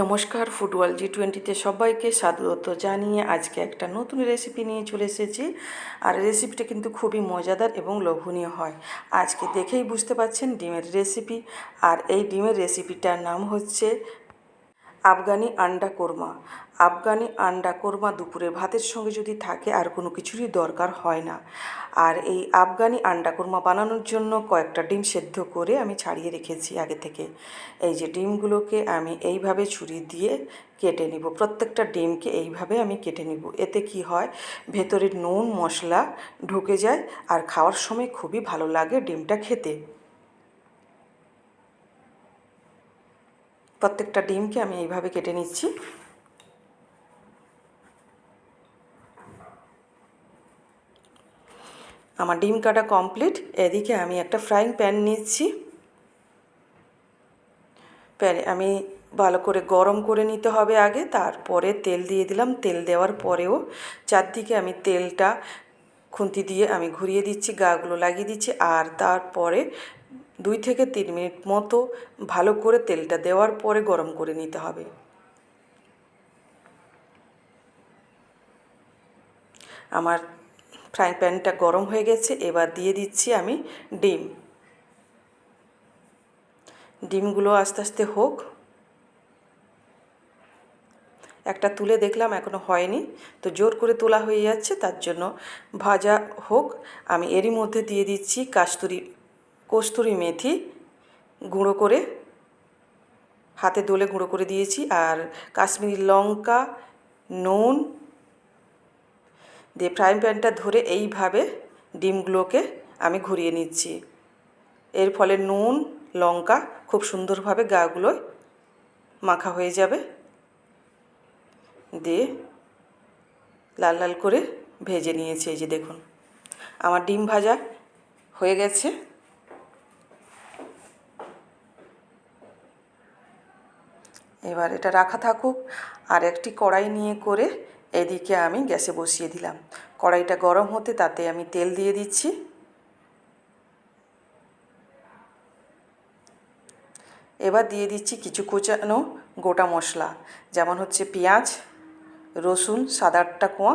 নমস্কার, ফুটবল জি টোয়েন্টিতে সবাইকে স্বাগত জানিয়ে আজকে একটা নতুন রেসিপি নিয়ে চলে এসেছি। আর রেসিপিটা কিন্তু খুবই মজাদার এবং লোভনীয় হয়। আজকে দেখেই বুঝতে পাচ্ছেন ডিমের রেসিপি আর এই ডিমের রেসিপিটার নাম হচ্ছে আফগানি আন্ডা কোরমা। আফগানি আন্ডা কোরমা দুপুরে ভাতের সঙ্গে যদি থাকে, আর কোনো কিছুরই দরকার হয় না। আর এই আফগানি আন্ডা কোরমা বানানোর জন্য কয়েকটা ডিম সেদ্ধ করে আমি ছাড়িয়ে রেখেছি আগে থেকে। এই যে ডিমগুলোকে আমি এইভাবে ছুরি দিয়ে কেটে নিব। প্রত্যেকটা ডিমকে এইভাবে আমি কেটে নিব। এতে কি হয় ভেতরে নুন, মশলা ঢুকে যায়, আর খাওয়ার সময় খুবই ভালো লাগে ডিমটা খেতে। প্রত্যেকটা ডিমকে আমি এইভাবে কেটে নিচ্ছি। আমার ডিম কাটা কমপ্লিট। এদিকে আমি একটা ফ্রাইং প্যান নিচ্ছি। প্যানে আমি ভালো করে গরম করে নিতে হবে আগে, তারপরে তেল দিয়ে দিলাম। তেল দেওয়ার পরেও চারদিকে আমি তেলটা খুন্তি দিয়ে আমি ঘুরিয়ে দিচ্ছি, গাগুলো লাগিয়ে দিচ্ছি, আর তারপরে দুই থেকে তিন মিনিট মতো ভালো করে তেলটা দেওয়ার পরে গরম করে নিতে হবে। আমার ফ্রাই প্যানটা গরম হয়ে গেছে, এবার দিয়ে দিচ্ছি আমি ডিম। ডিমগুলো আস্তে আস্তে হোক। একটা তুলে দেখলাম, এখনও হয়নি। তো জোর করে তোলা হয়ে যাচ্ছে, তার জন্য ভাজা হোক। আমি এরই মধ্যে দিয়ে দিচ্ছি কাস্তুরি কস্তুরি মেথি গুঁড়ো করে, হাতে দোলে গুঁড়ো করে দিয়েছি। আর কাশ্মীরি লঙ্কা, নুন, দিয়ে ফ্রাইং প্যানটা ধরে এইভাবে ডিমগুলোকে আমি ঘুরিয়ে নিচ্ছি। এর ফলে নুন, লঙ্কা খুব সুন্দরভাবে গাগুলোয় মাখা হয়ে যাবে। দিয়ে লাল লাল করে ভেজে নিয়েছি, এই যে দেখুন। আমার ডিম ভাজা হয়ে গেছে। এবার এটা রাখা থাকুক। আর একটি কড়াই নিয়ে করে এদিকে আমি গ্যাসে বসিয়ে দিলাম। কড়াইটা গরম হতে তাতে আমি তেল দিয়ে দিচ্ছি। এবার দিয়ে দিচ্ছি কিছু কোচানো গোটা মশলা, যেমন হচ্ছে পেঁয়াজ, রসুন সাত আটটা কোয়া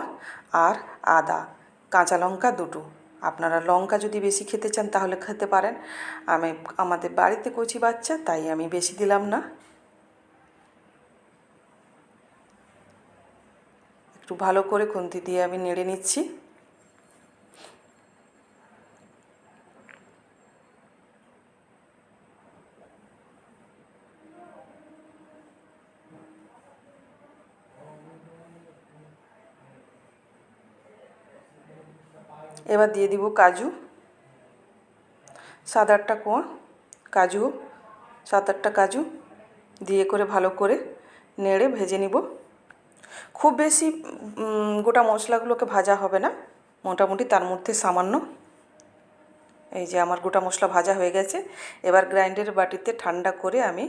আর আদা, কাঁচা লঙ্কা দুটো। আপনারা লঙ্কা যদি বেশি খেতে চান তাহলে খেতে পারেন। আমি, আমাদের বাড়িতে কচি বাচ্চা, তাই আমি বেশি দিলাম না। একটু ভালো করে খুন্তি দিয়ে আমি নেড়ে নিচ্ছি। এবার দিয়ে দিব কাজু, সাত আটটা কোয়া কাজু, সাত আটটা কাজু, দিয়ে করে ভালো করে নেড়ে ভেজে নিব। খুব বেশি গোটা মশলাগুলোকে ভাজা হবে না। মোটামুটি তার মধ্যে সামান্য। এই যে আমার গোটা মশলা ভাজা হয়ে গেছে। এবার গ্রাইন্ডার বাটিতে ঠান্ডা করে আমি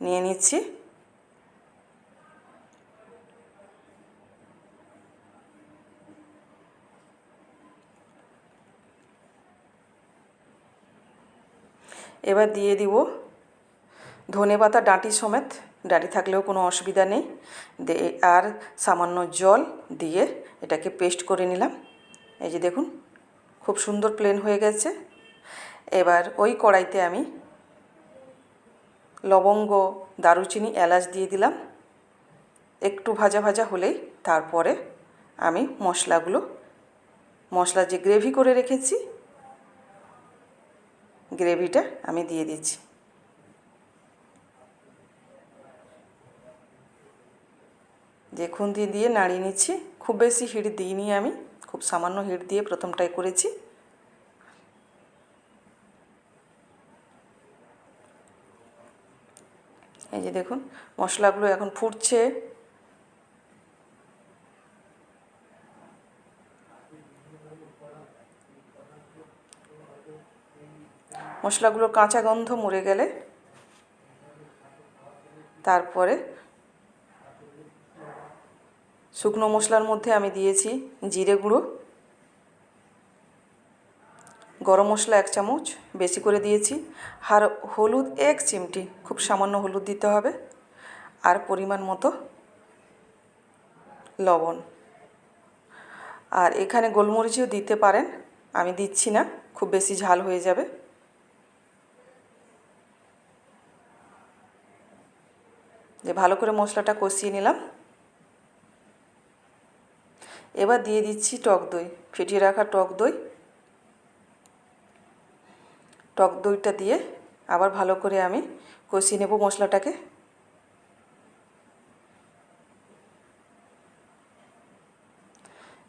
নিয়ে নিচ্ছি। এবার দিয়ে দিব ধনে পাতা ডাঁটি সমেত। ডাঁটি থাকলেও কোনো অসুবিধা নেই। আর সামান্য জল দিয়ে এটাকে পেস্ট করে নিলাম। এই যে দেখুন, খুব সুন্দর প্লেন হয়ে গেছে। এবার ওই কড়াইতে আমি লবঙ্গ, দারুচিনি, এলাচ দিয়ে দিলাম। একটু ভাজা ভাজা হলেই তারপরে আমি মশলাগুলো, মশলা যে গ্রেভি করে রেখেছি, গ্রেভিটা আমি দিয়ে দিচ্ছি। যে খুন্তি দিয়ে নাড়িয়ে নিচ্ছি, খুব বেশি হিট দিইনি আমি, খুব সামান্য হিট দিয়ে প্রথমটাই করেছি। এই যে দেখুন, মশলাগুলো এখন ফুটছে। মশলাগুলোর কাঁচা গন্ধ মরে গেলে তারপরে শুকনো মশলার মধ্যে আমি দিয়েছি জিরে গুঁড়ো। গরম মশলা এক চামচ, বেশি করে দিয়েছি। আর হলুদ এক চিমটি, খুব সামান্য হলুদ দিতে হবে। আর পরিমাণ মতো লবণ। আর এখানে গোলমরিচও দিতে পারেন, আমি দিচ্ছি না, খুব বেশি ঝাল হয়ে যাবে। যে ভালো করে মশলাটা কষিয়ে নিলাম। এবার দিয়ে দিচ্ছি টক দই। ফেটিয়ে রাখা টক দই। টক দইটা দিয়ে আবার ভালো করে আমি কষিয়ে নেব মশলাটাকে।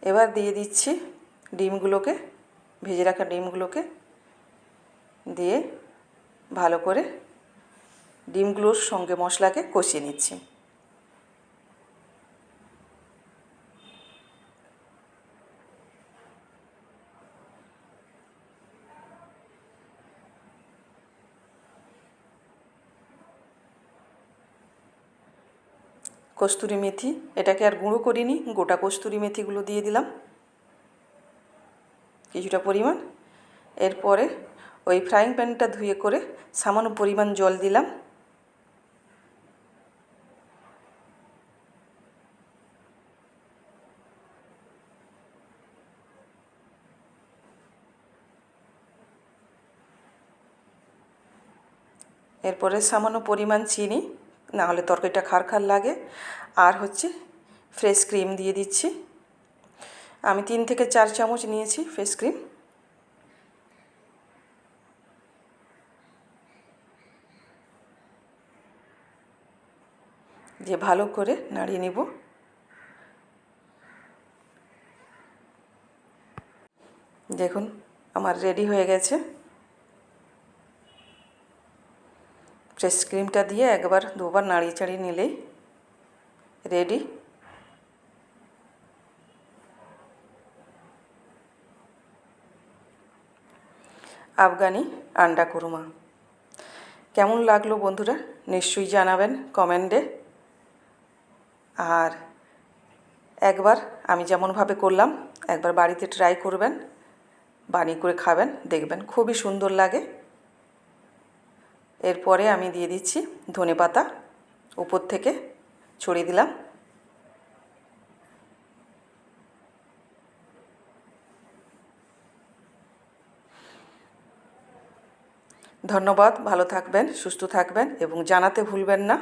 এবার দিয়ে দিচ্ছি ডিমগুলোকে, ভেজে রাখা ডিমগুলোকে দিয়ে ভালো করে ডিমগুলোর সঙ্গে মশলাকে কষিয়ে নিচ্ছি। কস্তুরি মেথি, এটাকে আর গুঁড়ো করিনি, গোটা কস্তুরি মেথিগুলো দিয়ে দিলাম। কিছুটা পরিমাণ। এরপরে ওই ফ্রাইং প্যানটা ধুয়ে করে সামান্য পরিমাণ জল দিলাম। এরপরে সামান্য পরিমাণ চিনি না হলে তরকারিটা খার খার লাগে। আর হচ্ছে ফ্রেশ ক্রিম দিয়ে দিচ্ছি। আমি তিন থেকে চার চামচ নিয়েছি ফ্রেশ ক্রিম দিয়ে ভালো করে নাড়িয়ে নিব। দেখুন, আমার রেডি হয়ে গেছে। ফ্রেশ ক্রিমটা দিয়ে একবার দুবার নাড়িয়ে চাড়িয়ে নিলেই রেডি। আফগানি আন্ডা কুরমা। কেমন লাগল বন্ধুরা? নিশ্চয়ই জানাবেন কমেন্টে। আর একবার আমি যেমনভাবে করলাম, একবার বাড়িতে ট্রাই করবেন, বানিয়ে করে খাবেন, দেখবেন খুবই সুন্দর লাগে। এরপরে আমি দিয়ে দিচ্ছি ধনে পাতা, উপর থেকে ছড়িয়ে দিলাম। ধন্যবাদ, ভালো থাকবেন, সুস্থ থাকবেন এবং জানাতে ভুলবেন না।